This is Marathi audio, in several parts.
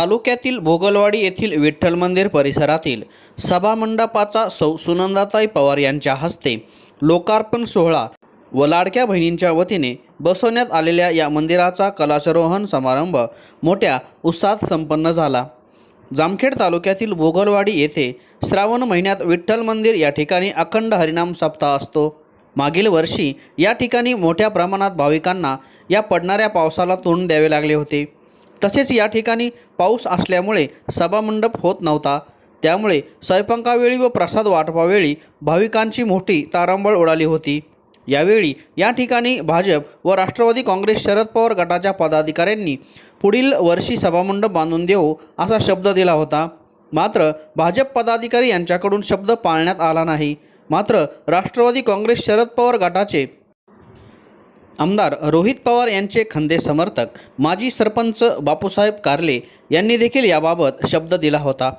तालुक्यातील भोगलवाडी येथील विठ्ठल मंदिर परिसरातील सभामंडपाचा सौ सुनंदाताई पवार यांच्या हस्ते लोकार्पण सोहळा व लाडक्या बहिणींच्या वतीने बसवण्यात आलेल्या या मंदिराचा कलाचारोहण समारंभ मोठ्या उत्साहात संपन्न झाला. जामखेड तालुक्यातील भोगलवाडी येथे श्रावण महिन्यात विठ्ठल मंदिर या ठिकाणी अखंड हरिनाम सप्ताह असतो. मागील वर्षी या ठिकाणी मोठ्या प्रमाणात भाविकांना या पडणाऱ्या पावसाला तोंड द्यावे लागले होते. तसेच या ठिकाणी पाऊस असल्यामुळे सभामंडप होत नव्हता. त्यामुळे स्वयंपाकावेळी व प्रसाद वाटपावेळी भाविकांची मोठी तारांबळ उडाली होती. यावेळी या ठिकाणी भाजप व राष्ट्रवादी काँग्रेस शरद पवार गटाच्या पदाधिकाऱ्यांनी पुढील वर्षी सभामंडप बांधून देऊ असा शब्द दिला होता. मात्र भाजप पदाधिकारी यांच्याकडून शब्द पाळण्यात आला नाही. मात्र राष्ट्रवादी काँग्रेस शरद पवार गटाचे आमदार रोहित पवार यांचे खंदे समर्थक माजी सरपंच बापूसाहेब कारले यांनी देखील याबाबत शब्द दिला होता.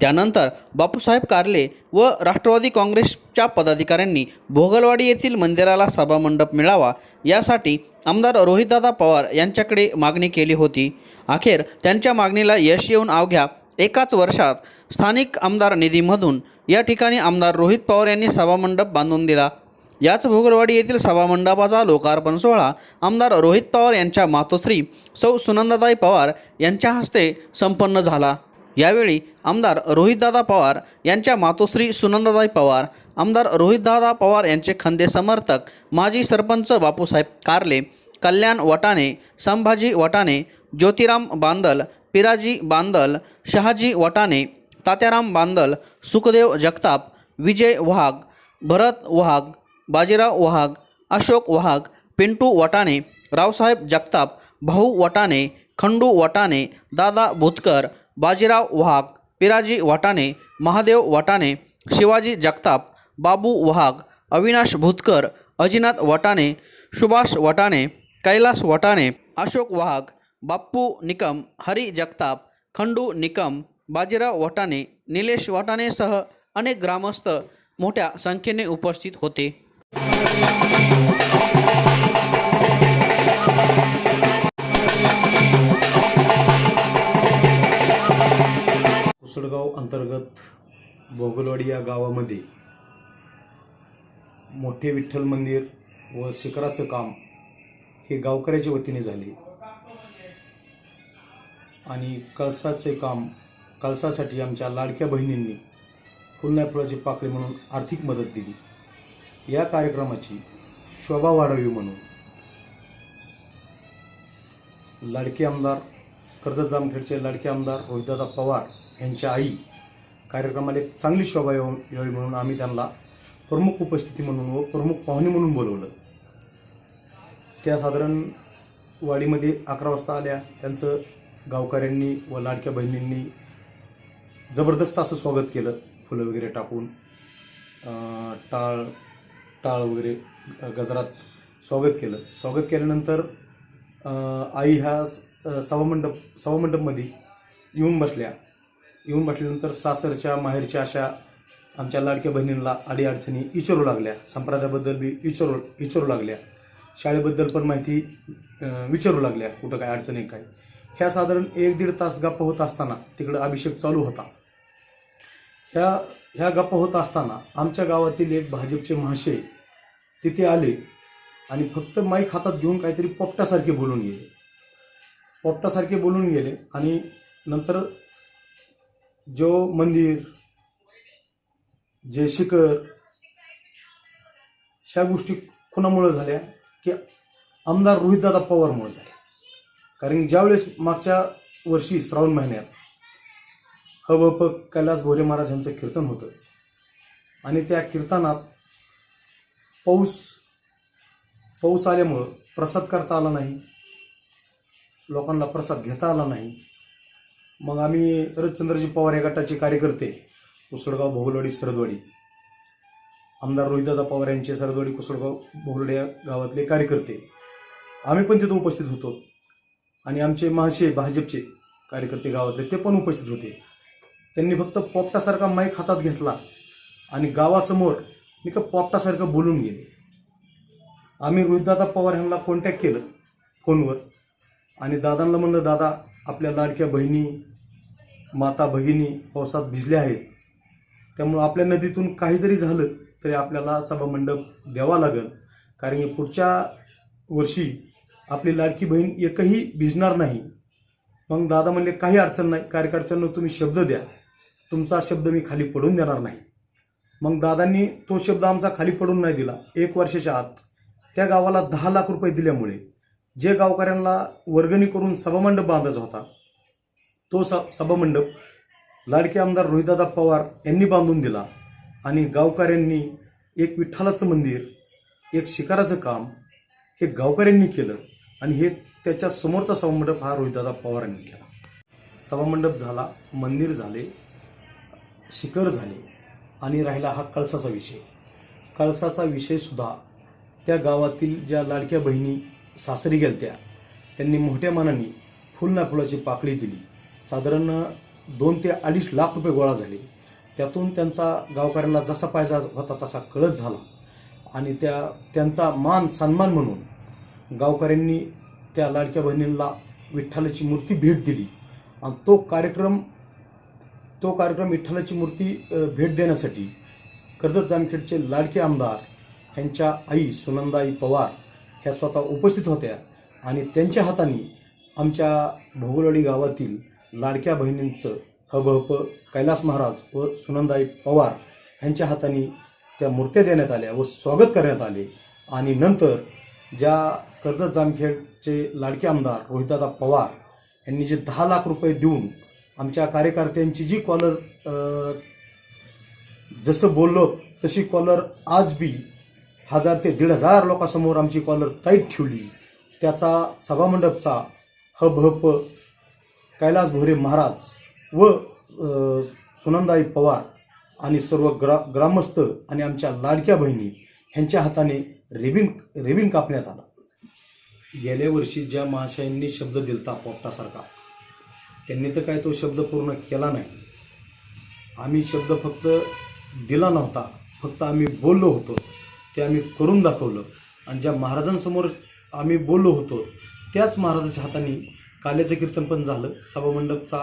त्यानंतर बापूसाहेब कारले व राष्ट्रवादी काँग्रेसच्या पदाधिकाऱ्यांनी भोगलवाडी येथील मंदिराला सभामंडप मिळावा यासाठी आमदार रोहितदादा पवार यांच्याकडे मागणी केली होती. अखेर त्यांच्या मागणीला यश येऊन अवघ्या एकाच वर्षात स्थानिक आमदार निधीमधून या ठिकाणी आमदार रोहित पवार यांनी सभामंडप बांधून दिला. याच भोगरवाडी येथील सभामंडपाचा लोकार्पण सोहळा आमदार रोहित पवार यांच्या मातोश्री सौ सुनंदाताई पवार यांच्या हस्ते संपन्न झाला. यावेळी आमदार रोहितदादा पवार यांच्या मातोश्री सुनंदाताई पवार आमदार रोहितदादा पवार यांचे खंदे समर्थक माजी सरपंच बापूसाहेब कारले कल्याण वटाणे संभाजी वटाणे ज्योतिराम बांदल पिराजी बांदल शहाजी वटाणे तात्याराम बांदल सुखदेव जगताप विजय वाघ भरत वाघ बाजीराव वहाग अशोक वहाग पिंटू वटाणे रावसाहेब जगताप भाऊ वटाणे खंडू वटाणे दादा भुतकर बाजीराव वहाग पिराजी वटाणे महादेव वटाणे शिवाजी जगताप बाबू वहाग अविनाश भुतकर अजिनाथ वटाणे सुभाष वटाणे कैलास वटाणे अशोक वाघ बाप्पू निकम हरी जगताप खंडू निकम बाजीराव वटाणे निलेश वटाणेसह अनेक ग्रामस्थ मोठ्या संख्येने उपस्थित होते. कुसडगाव अंतर्गत भोगलवाडी या गावामध्ये मोठे विठ्ठल मंदिर व शिखराचं काम हे गावकऱ्याच्या वतीने झाले. आणि कळसाचे काम कळसासाठी आमच्या लाडक्या बहिणींनी फुलण्या फुलाची पाकळी म्हणून आर्थिक मदत दिली. या कार्यक्रमाची शोभा वाढावी म्हणून लाडके आमदार कर्जत जामखेडचे लाडके आमदार रोहितदादा पवार यांच्या आई कार्यक्रमाला एक चांगली शोभा यावी म्हणून आम्ही त्यांना प्रमुख उपस्थिती म्हणून व प्रमुख पाहुणे म्हणून बोलवलं. त्या साधारण वाडीमध्ये अकरा वाजता आल्या. त्यांचं गावकऱ्यांनी व लाडक्या बहिणींनी जबरदस्त असं स्वागत केलं फुलं वगैरे टाकून. टाळ टाळ वगैरे गजरात स्वागत केलं. स्वागत केल्यानंतर आई ह्या सभामंडप सभामंडपमध्ये येऊन बसल्या. येऊन बसल्यानंतर सासरच्या माहेरच्या अशा आमच्या लाडक्या बहिणींना अडीअडचणी विचारू लागल्या. संप्रदायाबद्दल बी विचारू विचारू लागल्या. शाळेबद्दल पण माहिती विचारू लागल्या. कुठं काय अडचणी काय? ह्या साधारण एक दीड तास गप्पा होत असताना तिकडं अभिषेक चालू होता. ह्या ह्या गप्पा होत असताना आमच्या गावातील एक भाजपचे महाशय तिथे आले आणि फक्त माईक हातात घेऊन काहीतरी पोपटासारखे बोलून गेले. पोपटासारखे बोलून गेले आणि नंतर जो मंदिर जे शिखर ह्या गोष्टी कुणामुळं झाल्या की आमदार रोहितदादा पवारमुळे झाल्या. कारण ज्यावेळेस मागच्या वर्षी श्रावण महिन्यात हव प कैलास भोरे महाराज यांचं कीर्तन होतं. आणि त्या कीर्तनात पाऊस पाऊस आल्यामुळं प्रसाद करता आला नाही. लोकांना प्रसाद घेता आला नाही. मग आम्ही शरदचंद्रजी पवार या गटाचे कार्यकर्ते कुसळगाव भोगलवाडी सरदवाडी आमदार रोहितदादा पवार यांचे सरदवाडी कुसळगाव भोगलवाडी या गावातले कार्यकर्ते. आम्ही पण तिथं उपस्थित होतो. आणि आमचे महाशय भाजपचे कार्यकर्ते गावातले ते पण उपस्थित होते. त्यांनी फक्त पोपटासारखा माईक हातात घेतला आणि गावासमोर मी का पोपटासारखं बोलून गेले. आम्ही रोहितदादा पवार यांना कॉन्टॅक्ट केलं फोनवर आणि दादांना म्हणलं दादा आपल्या लाडक्या बहिणी माता भगिनी पावसात भिजल्या आहेत. त्यामुळं आपल्या नदीतून काही जरी झालं तरी आपल्याला सभामंडप द्यावा लागेल. कारण की पुढच्या वर्षी आपली लाडकी बहीण एकही भिजणार नाही. मग दादा म्हणले काही अडचण नाही. कार्यकर्त्यांना तुम्ही शब्द द्या. तुमचा शब्द मी खाली पडून देणार नाही. मग दादांनी तो शब्द आमचा खाली पडून नाही दिला. एक वर्षाच्या आत त्या गावाला दहा लाख रुपये दिल्यामुळे जे गावकऱ्यांना वर्गणी करून सभामंडप बांधायचा होता तो स सभामंडप लाडके आमदार रोहितदादा पवार यांनी बांधून दिला आणि गावकऱ्यांनी एक विठ्ठलाचं मंदिर एक शिकाराचं काम हे गावकऱ्यांनी केलं आणि हे त्याच्या समोरचा सभामंडप हा रोहितदादा पवारांनी केला. सभामंडप झाला मंदिर झाले शिखर झाले आणि राहिला हा कळसाचा विषय. कळसाचा विषयसुद्धा त्या गावातील ज्या लाडक्या बहिणी सासरी गेलत्या त्यांनी मोठ्या मानाने फुलना फुलाची पाकळी दिली. साधारण दोन ते अडीच लाख रुपये गोळा झाले. त्यातून त्यांचा गावकऱ्यांना जसा पाहिजा होता तसा कळत झाला आणि त्या त्यांचा मान सन्मान म्हणून गावकऱ्यांनी त्या लाडक्या बहिणींना विठ्ठलाची मूर्ती भेट दिली. आणि तो कार्यक्रम तो कार्यक्रम विठ्ठलाची मूर्ती भेट देण्यासाठी कर्जत जामखेडचे लाडके आमदार ह्यांच्या आई सुनंदाई पवार ह्या स्वतः उपस्थित होत्या आणि त्यांच्या हाताने आमच्या भोगलवाडी गावातील लाडक्या बहिणींचं हबहप कैलास महाराज व सुनंदाई पवार ह्यांच्या हाताने त्या मूर्त्या देण्यात आल्या व स्वागत करण्यात आले. आणि नंतर ज्या कर्जत जामखेडचे लाडके आमदार रोहितदादा पवार यांनी जे दहा लाख रुपये देऊन आमच्या कार्यकर्त्यांची जी कॉलर जसं बोललो तशी कॉलर आज बी हजार ते दीड हजार लोकांसमोर आमची कॉलर ताईट ठेवली. त्याचा सभामंडपचा हब हप कैलास भोरे महाराज व सुनंदाई पवार आणि सर्व ग्रा ग्रामस्थ आणि आमच्या लाडक्या बहिणी ह्यांच्या हाताने रिबिन रिबिन कापण्यात आला. गेल्या वर्षी ज्या महाशयांनी शब्द दिलता पोपटासारखा त्यांनी तर काय तो शब्द पूर्ण केला नाही. आम्ही शब्द फक्त दिला नव्हता. फक्त आम्ही बोललो होतो. ते आम्ही करून दाखवलं. आणि ज्या महाराजांसमोर आम्ही बोललो होतो त्याच महाराजाच्या हाताने काल्याचं कीर्तन पण झालं. सभामंडपचा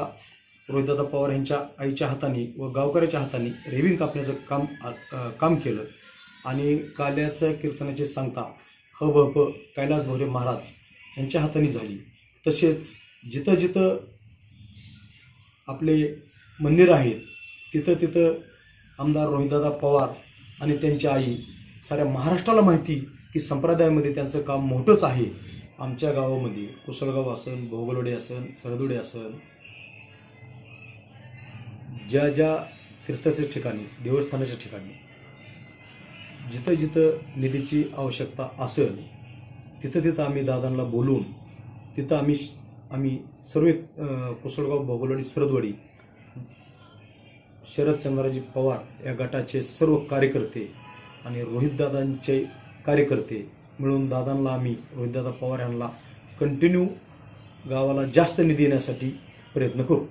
रोहितदादा पवार यांच्या आईच्या हाताने व गावकऱ्याच्या हाताने रेविंग कापण्याचं काम आ काम केलं. आणि काल्याचं कीर्तनाची सांगता ह भ प कैलास भोरे महाराज यांच्या हाताने झाली. तसेच जिथं जिथं आपले मंदिर आहेत तिथं तिथं आमदार रोहितदादा पवार आणि त्यांची आई साऱ्या महाराष्ट्राला माहिती की संप्रदायामध्ये त्यांचं काम मोठंच आहे. आमच्या गावामध्ये कुसळगाव असन भोगलोडे असन सरदुडे असन ज्या ज्या तीर्थाच्या ठिकाणी देवस्थानाच्या ठिकाणी जिथं जिथं निधीची आवश्यकता असेल तिथं तिथं आम्ही दादांना बोलून तिथं आम्ही आम्ही सर्व कुसळगाव भोगलवाडी सरदवाडी शरदचंद्राजी पवार या गटाचे सर्व कार्यकर्ते आणि रोहितदादांचे कार्यकर्ते मिळून दादांना आम्ही रोहितदादा पवार यांना कंटिन्यू गावाला जास्त निधी येण्यासाठी प्रयत्न करू.